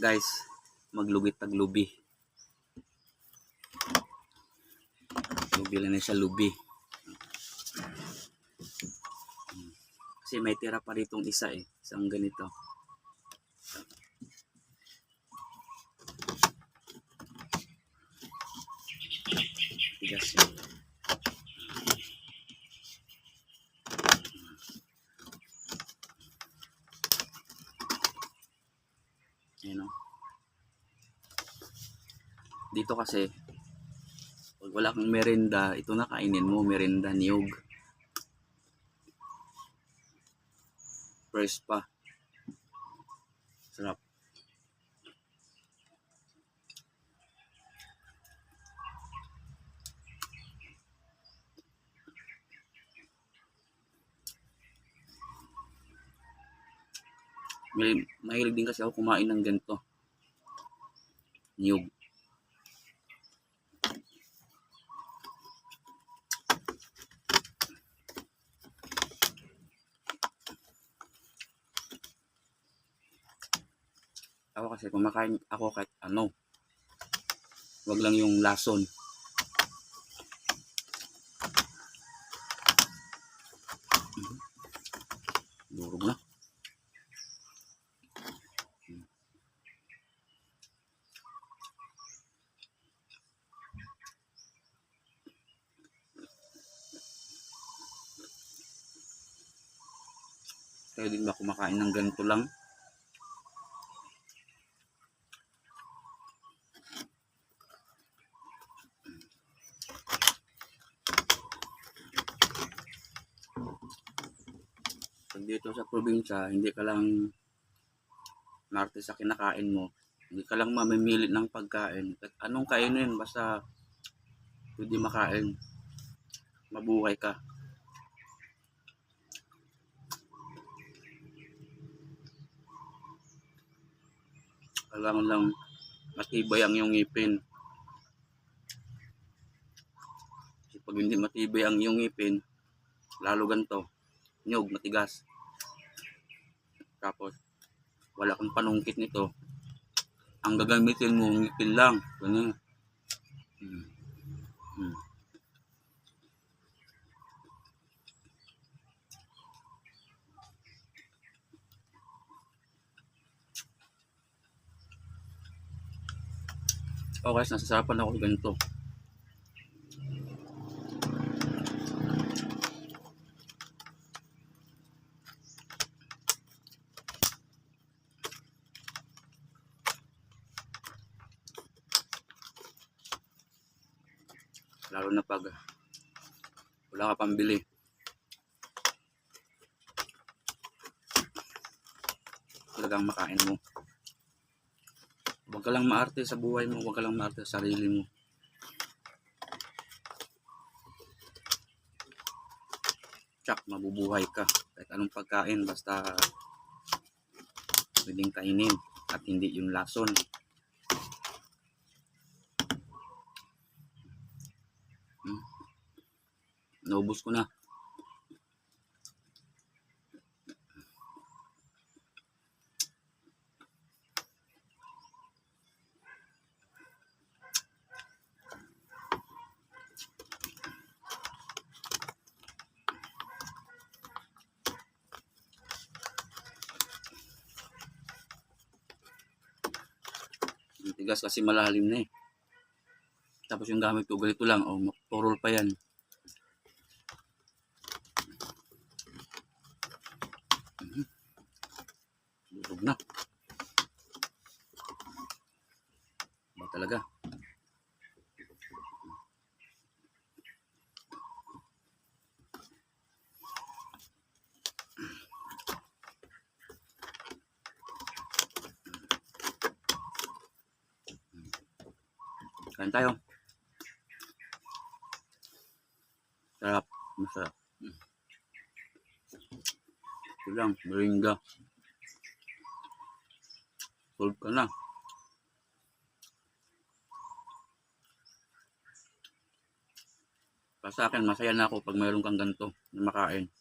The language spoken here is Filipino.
Guys, maglugit tag lubi. Lang na siya lubi. Kasi may tira pa ritong isa eh. Isang ganito. Tigas yun. Ayan o. Dito kasi, pag wala kang merenda, ito na kainin mo, merenda niyog. Fresh pa. Sarap. May, mahilig din kasi ako kumain ng ganito. Niyog. Ako kasi kumakain ako kahit ano. Wag lang yung lason. Kayo din ba kumakain ng ganito lang? Pag dito sa probinsya, hindi ka lang marte sa kinakain mo. Hindi ka lang mamimili ng pagkain. Kahit anong kainin, basta pwede makain. Mabuhay ka. Kailangan lang matibay ang iyong ngipin. Kasi pag hindi matibay ang iyong ngipin, lalo ganito, nyog, matigas. Tapos, wala kang panungkit nito. Ang gagamitin mo, ngipin lang. Ganyan. Hmm. Hmm. Oh guys, nasasarapan ako ganito. Lalo na pag wala ka pambili. Talagang makain mo. Huwag ka lang maarte sa buhay mo, huwag ka lang maarte sa sarili mo. Tsak, mabubuhay ka. Kahit anong pagkain, basta pwedeng kainin at hindi yung lason. Hmm. Naubos ko na. Yung tigas kasi malalim na eh. Tapos yung gamit ko, ganito lang. Oh, purol pa yan. Mhm. Durog na. Ba talaga? Kain tayo. Sarap. Masarap. Mm. Ito lang. Moringa. Solve ka na. Para sa akin, masaya na ako pag mayroon kang ganito na makain.